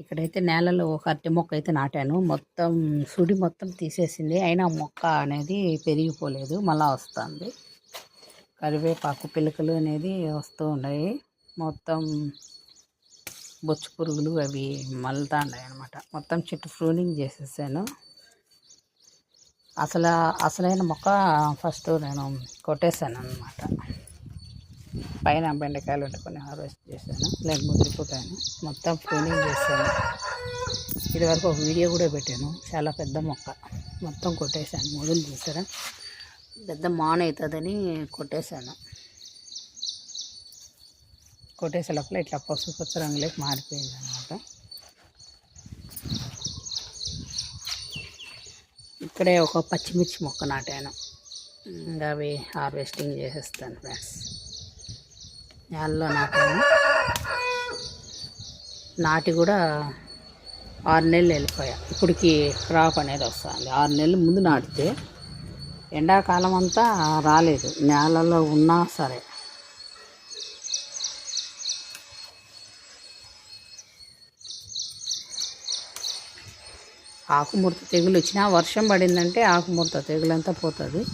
ఇక్కడైతే నేలలో ఒక అరటి మొక్క అయితే నాటాను. మొత్తం సుడి మొత్తం తీసేసింది. అయినా మొక్క అనేది పెరిగిపోలేదు. మళ్ళా వస్తుంది. కరివేపాకు పిలకలు అనేది వస్తూ ఉన్నాయి. మొత్తం బొచ్చు పురుగులు అవి మళ్తా ఉన్నాయి అనమాట మొత్తం చెట్టు ఫ్రూనింగ్ చేసేసాను. అసలు అసలైన మొక్క ఫస్ట్ నేను కొట్టేశాను అనమాట పైన బెండకాయలు వండుకొని హార్వెస్ట్ చేశాను. లేదు ముదిరిపోతాయని మొత్తం ప్రూనింగ్ చేశాను. ఇది వరకు ఒక వీడియో కూడా పెట్టాను. చాలా పెద్ద మొక్క. మొత్తం కొట్టేశాను. మొదలు చూసారా? పెద్ద మాన్ అవుతుందని కొట్టేశాను. కొట్టేసే లోపల ఇట్లా పసుపు పచ్చ రంగులోకి మారిపోయింది అనమాట ఇక్కడే ఒక పచ్చిమిర్చి మొక్క నాటాను. ఇంకా అవి హార్వెస్టింగ్ చేసేస్తాను ఫ్రెండ్స్. నేలలో నాటాను. నాటి కూడా ఆరు నెలలు వెళ్ళిపోయా. ఇప్పటికి క్రాప్ అనేది వస్తుంది. ఆరు నెలల ముందు నాటితే ఎండాకాలం అంతా రాలేదు. నేలలో ఉన్నా సరే. ఆకుముడత తెగులు వచ్చినా వర్షం పడిందంటే ఆకుముడత తెగులంతా పోతుంది.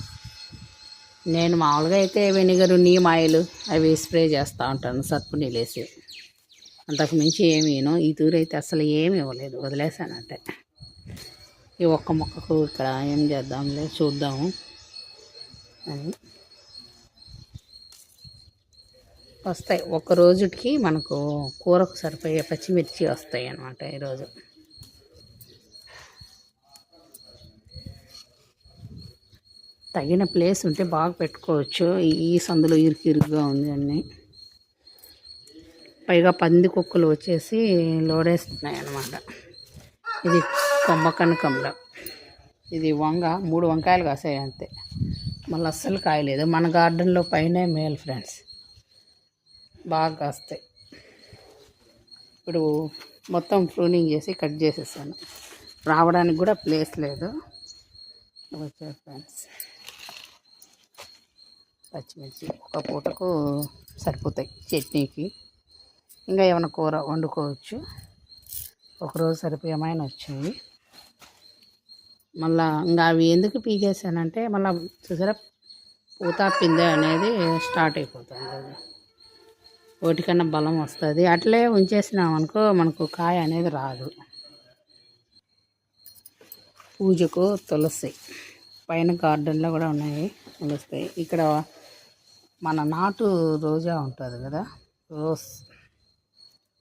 నేను మామూలుగా అయితే వెనిగరు నీమ్ ఆయిల్ అవి స్ప్రే చేస్తూ ఉంటాను సర్పు నీళ్ళేసి అంతకు మించి ఏమీను ఈ తూరు అయితే అసలు ఏమి ఇవ్వలేదు వదిలేసానంటే ఈ ఒక్క మొక్కకు ఇక్కడ ఏం చేద్దాంలే చూద్దాము. అని. వస్తాయి. ఒక్క రోజుకి మనకు కూరకు సరిపోయే పచ్చిమిర్చి వస్తాయి అన్నమాట ఈరోజు. తగిన ప్లేస్ ఉంటే బాగా పెట్టుకోవచ్చు. ఈ- సందులో ఇరుకు ఇరుగ్గా ఉంది అన్నీ. పైగా పంది కుక్కలు వచ్చేసి లోడేస్తున్నాయి అన్నమాట. ఇది కొమ్మ కనకంలో. ఇది వంగ మూడు వంకాయలు కాసాయి అంతే. మళ్ళీ అస్సలు కాయలేదు. మన గార్డెన్లో పైనే మేల్ ఫ్రెండ్స్. బాగా కాస్తాయి. ఇప్పుడు మొత్తం ప్రూనింగ్ చేసి కట్ చేసేసాను. రావడానికి కూడా ప్లేస్ లేదు. ఫ్రెండ్స్. పచ్చిమిర్చి ఒక పూటకు సరిపోతాయి చట్నీకి. ఇంకా ఏమైనా కూర వండుకోవచ్చు. ఒకరోజు సరిపోయేమైనా వచ్చాయి మళ్ళా ఇంకా అవి ఎందుకు పీకేసానంటే మళ్ళీ చూసారా? పూత పిందె అనేది స్టార్ట్ అయిపోతుంది. అది వాటికన్నా బలం వస్తుంది. అట్లే ఉంచేసినాం అనుకో మనకు కాయ అనేది రాదు. పూజకు తులసి. పైన గార్డెన్లో కూడా ఉన్నాయి తులస్తాయి ఇక్కడ మన నాటు రోజా ఉంటుంది కదా రోజ్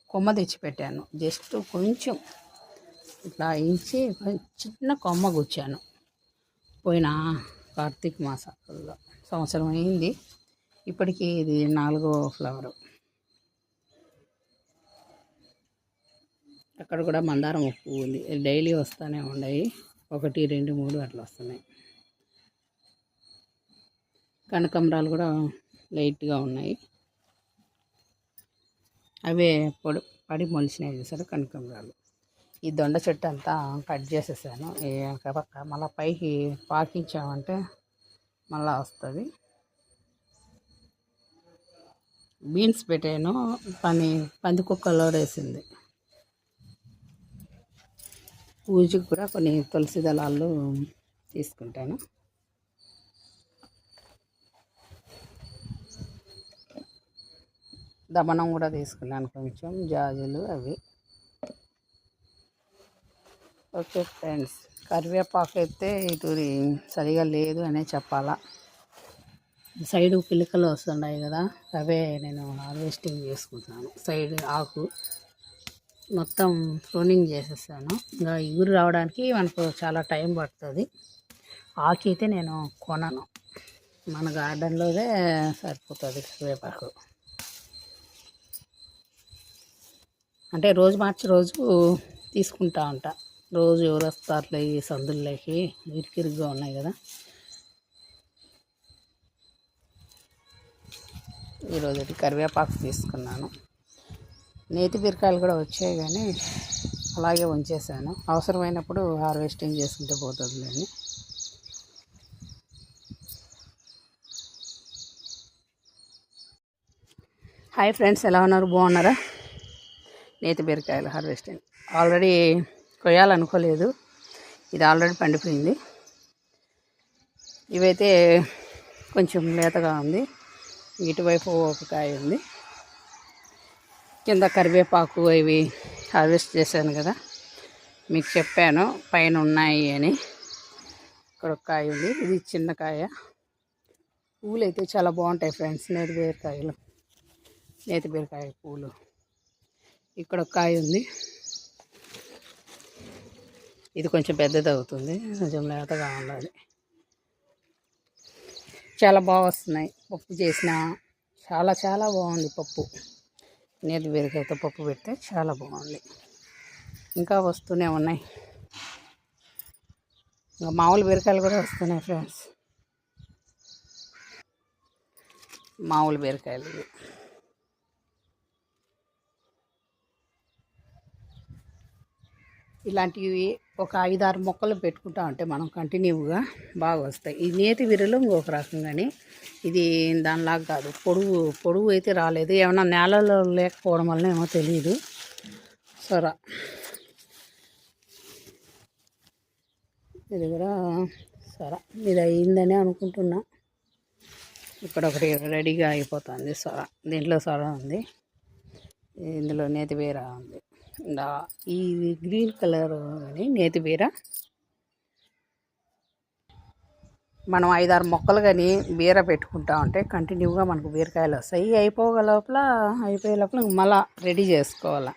కొమ్మ తెచ్చి పెట్టాను జస్ట్ కొంచెం ఇట్లా ఇంచి చిన్న కొమ్మ గుచ్చాను. పోయిన కార్తీక మాసంలో సంవత్సరం అయింది. ఇప్పటికీ ఇది నాలుగో ఫ్లవరు. అక్కడ కూడా మందారం పువ్వు ఉంది. డైలీ వస్తూనే ఉన్నాయి. ఒకటి రెండు మూడు అట్లా వస్తున్నాయి. కనకంబరాలు కూడా లైట్గా ఉన్నాయి. అవే పొడి పడి మొలిచినాయి చూసారు? కనకంబరాలు ఈ దొండ చెట్టు అంతా కట్ చేసేసాను. ఈ పక్క మళ్ళీ పైకి పాకించామంటే మళ్ళా వస్తుంది. బీన్స్ పెట్టాను. పని పంది కుక్కలో వేసింది. పూజకు కూడా కొన్ని తులసి దళాలు తీసుకుంటాను. దమనం కూడా తీసుకున్నాను కొంచెం జాజులు అవి. ఓకే ఫ్రెండ్స్ కరివేపాకు అయితే ఇటు సరిగా లేదు అనే చెప్పాలా. సైడ్ పిలకలు వస్తున్నాయి కదా అవే నేను హార్వెస్టింగ్ చేసుకుంటున్నాను. సైడ్ ఆకు మొత్తం ప్రూనింగ్ చేసేసాను. ఇంకా ఇగురు రావడానికి మనకు చాలా టైం పడుతుంది. ఆకు అయితే నేను కొనను. మన గార్డెన్లోదే సరిపోతుంది కరివేపాకు. అంటే రోజు మార్చి రోజు తీసుకుంటా ఉంటా రోజు ఎవరు వస్తారులే ఈ సందుల్లోకి? ఇరికిరిగ్గా ఉన్నాయి కదా. ఈరోజు కరివేపాకు తీసుకున్నాను. నేతి బీరకాయలు కూడా వచ్చాయి కానీ అలాగే ఉంచేసాను. అవసరమైనప్పుడు హార్వెస్టింగ్ చేసుకుంటే పోతుంది అని. హాయ్ ఫ్రెండ్స్ ఎలా ఉన్నారు? బాగున్నారా? నేతి బీరకాయలు హార్వెస్టింగ్ ఆల్రెడీ కొయ్యాలనుకోలేదు. ఇది ఆల్రెడీ పండిపోయింది. ఇవైతే కొంచెం లేతగా ఉంది. ఇటువైపు ఒక కాయ ఉంది. కింద కరివేపాకు ఇవి హార్వెస్ట్ చేశాను కదా. మీకు చెప్పాను పైన ఉన్నాయి అని. ఇక్కడ ఒక కాయ ఉంది. ఇది చిన్న కాయ. పూలు అయితే చాలా బాగుంటాయి ఫ్రెండ్స్ నేతి బీరకాయలు. నేతి బీరకాయ పూలు. ఇక్కడ ఒక కాయ ఉంది. ఇది కొంచెం పెద్దది అవుతుంది. కొంచెం లేతగా ఉండాలి. చాలా బాగా వస్తున్నాయి. పప్పు చేసిన చాలా చాలా బాగుంది పప్పు. నేతి బీరకాయతో పప్పు పెడితే చాలా బాగుంది. ఇంకా వస్తూనే ఉన్నాయి. ఇంకా మామూలు బీరకాయలు కూడా వస్తున్నాయి ఫ్రెండ్స్. మామూలు బీరకాయలు ఇలాంటివి ఒక ఐదారు మొక్కలు పెట్టుకుంటా ఉంటే మనం కంటిన్యూగా బాగా వస్తాయి. ఈ నేతి విరలు ఇంకొక రకంగాని. ఇది దానిలాగా కాదు. పొడుగు పొడుగు అయితే రాలేదు. ఏమన్నా నేలలో లేకపోవడం వల్ల ఏమో తెలియదు సొర. ఇది కూడా సొర. ఇది అయిందని అనుకుంటున్నా. ఇక్కడ ఒకటి రెడీగా అయిపోతుంది సొర. దీంట్లో సొర ఉంది. ఇందులో నేతి బీర ఉంది. ఈ గ్రీన్ కలర్ అని నేతి బీర. మనం ఐదారు మొక్కలు కానీ బీర పెట్టుకుంటా ఉంటే కంటిన్యూగా మనకు బీరకాయలు వస్తాయి. అయిపోగ లోపల అయిపోయే లోపల మళ్ళా రెడీ చేసుకోవాలి.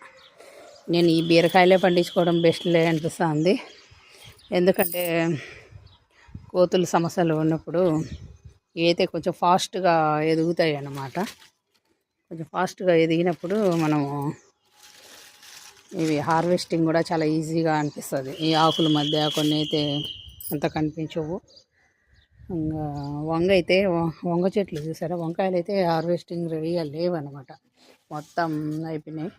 నేను ఈ బీరకాయలే పండించుకోవడం బెస్ట్లే అనిపిస్తుంది. ఎందుకంటే కోతుల సమస్యలు ఉన్నప్పుడు అయితే కొంచెం ఫాస్ట్గా ఎదుగుతాయి అన్నమాట. కొంచెం ఫాస్ట్గా ఎదిగినప్పుడు మనము ఇవి హార్వెస్టింగ్ కూడా చాలా ఈజీగా అనిపిస్తుంది. ఈ ఆకుల మధ్య కొన్ని అయితే అంత కనిపించవు. ఇంకా వంగ అయితే వ- వంగ చెట్లు చూసారా? వంకాయలు అయితే హార్వెస్టింగ్ రెడీగా లేవన్నమాట. మొత్తం అయిపోయినాయి.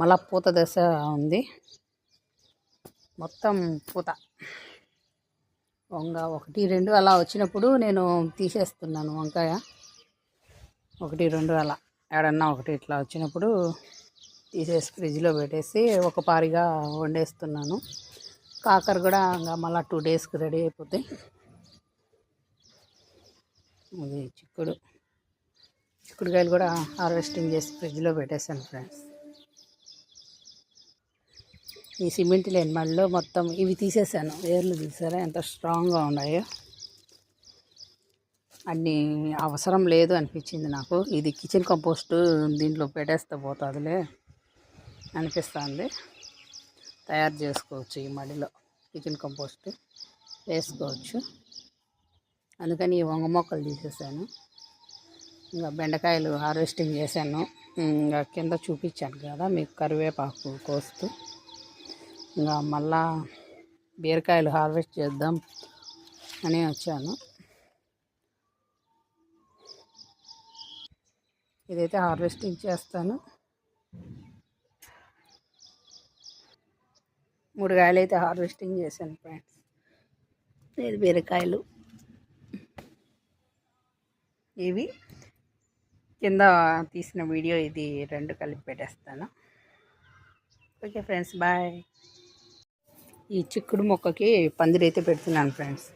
మళ్ళా పూత దశ ఉంది. మొత్తం పూత. వంగ ఒకటి రెండు అలా వచ్చినప్పుడు నేను తీసేస్తున్నాను వంకాయ. ఒకటి రెండు అలా. ఎడన్నా ఒకటి ఇట్లా వచ్చినప్పుడు తీసేసి ఫ్రిడ్జ్లో పెట్టేసి ఒక పారిగా వండేస్తున్నాను. కాకర కూడా ఇంకా మళ్ళీ టూ డేస్కి రెడీ అయిపోతాయి అది చిక్కుడు చిక్కుడుకాయలు కూడా హార్వెస్టింగ్ చేసి ఫ్రిడ్జ్లో పెట్టేశాను ఫ్రెండ్స్. ఈ సిమెంట్ లేని మళ్ళీ మొత్తం ఇవి తీసేసాను వేర్లు తీసారా ఎంత స్ట్రాంగ్గా ఉన్నాయో. అన్ని అవసరం లేదు అనిపించింది నాకు. ఇది కిచెన్ కంపోస్ట్ దీంట్లో పెట్టేస్తే పోతుందిలే. అనిపిస్తుంది. తయారు చేసుకోవచ్చు ఈ మడిలో కిచెన్ కంపోస్ట్ వేసుకోవచ్చు. అందుకని ఈ వంగ మొక్కలు తీసేసాను. ఇంకా బెండకాయలు హార్వెస్టింగ్ చేశాను. ఇంకా కింద చూపించాను కదా మీకు కరివేపాకు కోస్తూ. ఇంకా మళ్ళా బీరకాయలు హార్వెస్ట్ చేద్దాం అని వచ్చాను. ఇదైతే హార్వెస్టింగ్ చేస్తాను. మూడు కాయలు అయితే హార్వెస్టింగ్ చేశాను ఫ్రెండ్స్. ఇది బీరకాయలు. ఇవి కింద తీసిన వీడియో ఇది రెండు కలిపి పెట్టేస్తాను. Okay friends bye. ఈ చిక్కుడు మొక్కకి పందిరి అయితే పెడుతున్నాను ఫ్రెండ్స్.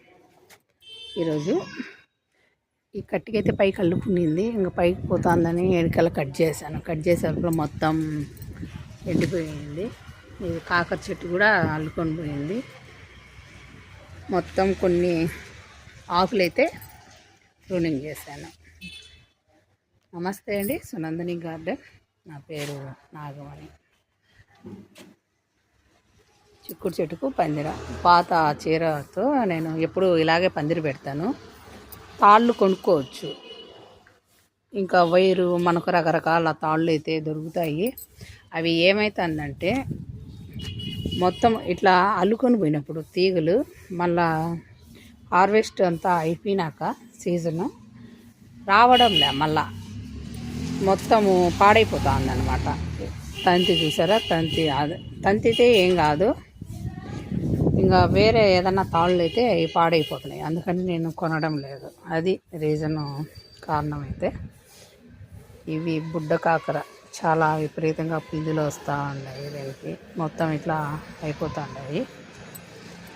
ఈరోజు ఈ కట్టికైతే పైకి అల్లుకునింది. ఇంకా పైకి పోతుందని ఎనకాల కట్ చేశాను. కట్ చేసేప్పుడు మొత్తం ఎండిపోయింది. ఇది కాకర చెట్టు కూడా అల్లుకొని పోయింది. మొత్తం కొన్ని ఆకులైతే ప్రూనింగ్ చేశాను. నమస్తే అండి సునందని గార్డెన్. నా పేరు నాగమణి. చిక్కుడు చెట్టుకు పందిర. పాత చీరతో నేను ఎప్పుడు ఇలాగే పందిర పెడతాను. తాళ్ళు కొనుక్కోవచ్చు. ఇంకా వైరు మనకు రకరకాల తాళ్ళు అయితే దొరుకుతాయి. అవి ఏమవుతుందంటే మొత్తం ఇట్లా అల్లుకొని పోయినప్పుడు తీగలు మళ్ళా హార్వెస్ట్ అంతా అయిపోయినాక సీజను రావడంలే మళ్ళా. మొత్తము పాడైపోతుంది అనమాట తంతి చూసారా? తంతి తంతితే ఏం కాదు. ఇంకా వేరే ఏదన్నా తాళ్ళు అయితే అవి పాడైపోతున్నాయి. అందుకని నేను కొనడం లేదు. అది రీజను కారణం అయితే ఇవి బుడ్డ కాకర. చాలా విపరీతంగా పిందులు వస్తూ ఉన్నాయి దీనికి. మొత్తం ఇట్లా అయిపోతూ ఉన్నాయి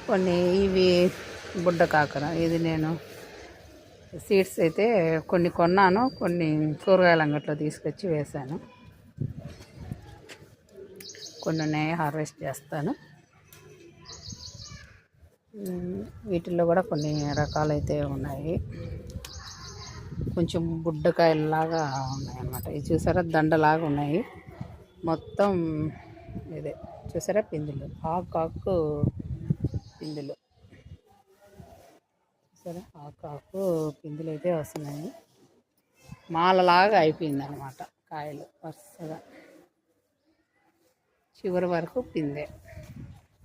కొన్ని ఇవి బుడ్డ కాకర. ఇది నేను సీడ్స్ అయితే కొన్ని కొన్నాను కొన్ని కూరగాయల అంగట్లో తీసుకొచ్చి వేశాను. కొన్ని ఉన్నాయి హార్వెస్ట్ చేస్తాను. వీటిల్లో కూడా కొన్ని రకాలైతే ఉన్నాయి. కొంచెం బుడ్డకాయలాగా ఉన్నాయి అన్నమాట ఇది చూసారా? దండలాగా ఉన్నాయి. మొత్తం ఇదే. చూసారా? పిందులు. ఆకు ఆకు పిందులు. చూసారా? ఆకు ఆకు పిందులు అయితే వస్తున్నాయి. మాలలాగా అయిపోయింది అనమాట కాయలు వరుసగా. చివరి వరకు పిందే.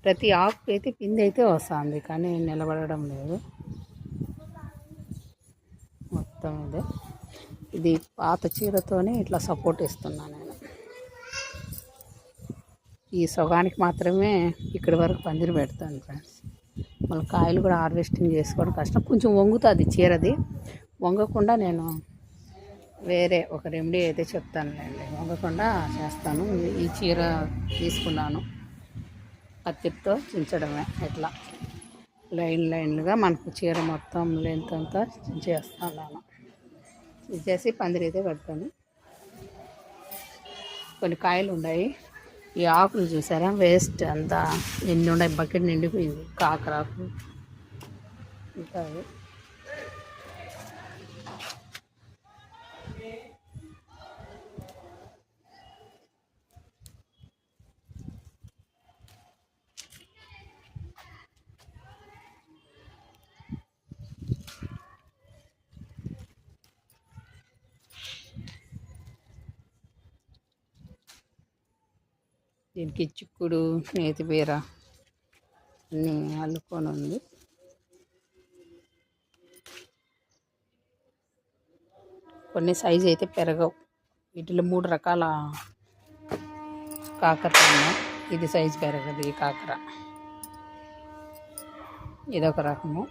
ప్రతి ఆకు అయితే పిందైతే అయితే వస్తుంది కానీ నిలబడడం లేదు. మొత్తం ఇదే ఇది పాత చీరతోనే ఇట్లా సపోర్ట్ ఇస్తున్నాను నేను. ఈ సగానికి మాత్రమే ఇక్కడి వరకు పందిరి పెడతాను ఫ్రెండ్స్ మళ్ళీ కాయలు కూడా హార్వెస్టింగ్ చేసుకోవడం కష్టం. కొంచెం వంగుతుంది చీరది. వంగకుండా నేను వేరే ఒక రెమెడీ అయితే చెప్తానులేండి వంగకుండా చేస్తాను. ఈ చీర తీసుకున్నాను. కత్తితో చించడమే ఇట్లా లైన్ లైన్లుగా మనకు చీర మొత్తం లెంత్ అంతా చించేస్తాను ఇచ్చేసి పందిరి అయితే పెడతాను. కొన్ని కాయలు ఉన్నాయి. ఈ ఆకులు చూసారా? వేస్ట్ అంతా ఎన్ని ఉన్నాయి. బకెట్ నిండిపోయింది. కాకరాకు. ఇంకా దీనికి చిక్కుడు నేతిబీర అన్నీ అల్లుకొని ఉంది. కొన్ని సైజు అయితే పెరగవు. వీటిలో మూడు రకాల కాకర ఉన్నాయి. ఇది సైజు పెరగదు ఈ కాకర. ఇదొక రకము.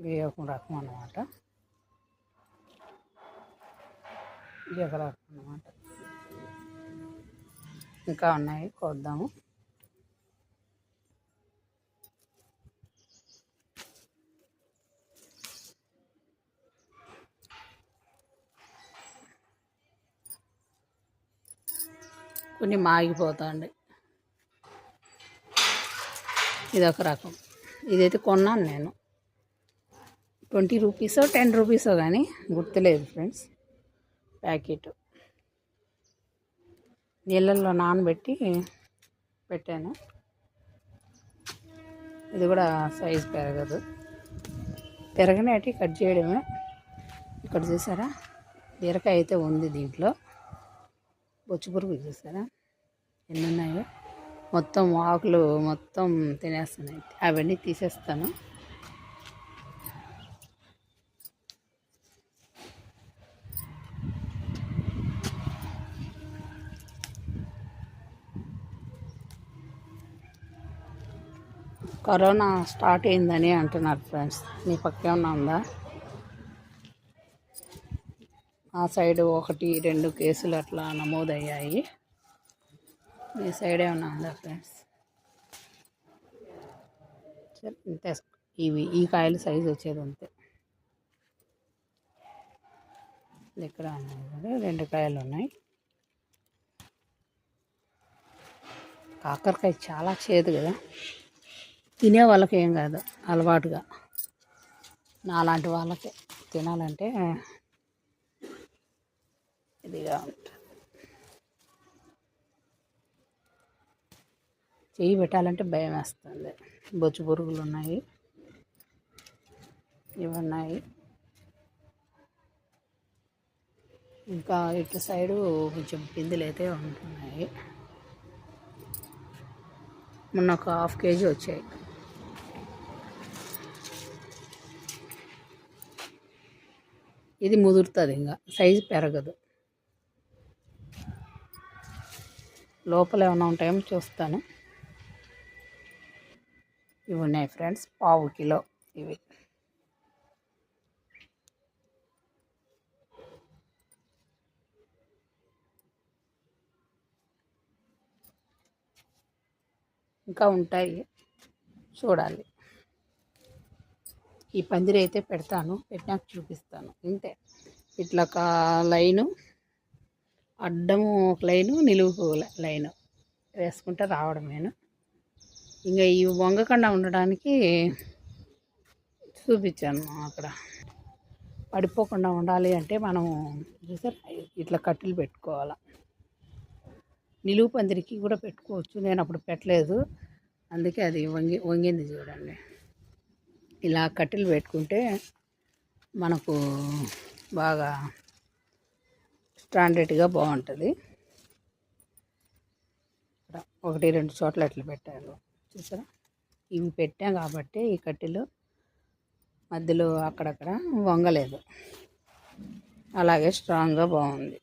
ఇది ఒక రకం అన్నమాట. ఇది ఒక రకం అన్నమాట. ఇంకా ఉన్నాయి కోద్దాము. కొన్ని మాగిపోతాండి. ఇది ఒక రకం. ఇదైతే కొన్నాను నేను. ట్వంటీ రూపీసో టెన్ రూపీసో కానీ గుర్తులేదు ఫ్రెండ్స్. ప్యాకెట్. నీళ్ళల్లో నానబెట్టి పెట్టాను. ఇది కూడా సైజ్ పెరగదు. పెరగనేటి కట్ చేయడమే. ఇక్కడ చూసారా? బీరకాయ అయితే ఉంది దీంట్లో. బొచ్చు పురుగు చూసారా? ఎన్ని ఉన్నాయో. మొత్తం ఆకులు మొత్తం తినేస్తున్నాయి. అవన్నీ తీసేస్తాను. కరోనా స్టార్ట్ అయిందని అంటున్నారు ఫ్రెండ్స్. మీ పక్క ఏమన్నా ఉందా? ఆ సైడ్ ఒకటి రెండు కేసులు అట్లా నమోదయ్యాయి. మీ సైడ్ ఏమన్నా ఉందా ఫ్రెండ్స్? ఇంతే. ఇవి ఈ కాయలు సైజు వచ్చేది అంతే. ఇక్కడ ఉన్నాయి? రెండు కాయలు ఉన్నాయి. కాకరకాయ చాలా చేదు కదా. తినే వాళ్ళకి ఏం కాదు అలవాటుగా. నాలాంటి వాళ్ళకి తినాలంటే ఇదిగా ఉంటుంది. చెయ్యి పెట్టాలంటే భయం వేస్తుంది. బొచ్చు పురుగులు ఉన్నాయి. ఇవి ఉన్నాయి. ఇంకా ఇటు సైడు కొంచెం పిందులు అయితే ఉంటున్నాయి. మొన్న ఒక హాఫ్ కేజీ వచ్చాయి. ఇది ముదురుతుంది ఇంకా సైజు పెరగదు. లోపల ఏమైనా ఉంటాయేమో చూస్తాను. ఇవి ఉన్నాయి ఫ్రెండ్స్ పావు కిలో ఇవి. ఇంకా ఉంటాయి చూడాలి. ఈ పందిరి అయితే పెడతాను పెట్టినాక చూపిస్తాను. ఇంతే. ఇట్లా ఒక లైను అడ్డము ఒక లైను నిలువు లైను వేసుకుంటే రావడమేను. ఇంకా ఈ వంగకుండా ఉండడానికి చూపించాను అక్కడ. పడిపోకుండా ఉండాలి అంటే మనం చూసారు ఇట్లా కట్టెలు పెట్టుకోవాలి. నిలువు పందిరికి కూడా పెట్టుకోవచ్చు. నేను అప్పుడు పెట్టలేదు. అందుకే అది వంగి వంగింది చూడండి. ఇలా కట్టెలు పెట్టుకుంటే మనకు బాగా స్టాండర్డ్గా బాగుంటుంది. ఒకటి రెండు చోట్ల అట్లా పెట్టారు. చూసారా? ఇవి పెట్టాం కాబట్టి ఈ కట్టెలు మధ్యలో అక్కడక్కడ వంగలేదు. అలాగే స్ట్రాంగ్గా బాగుంది.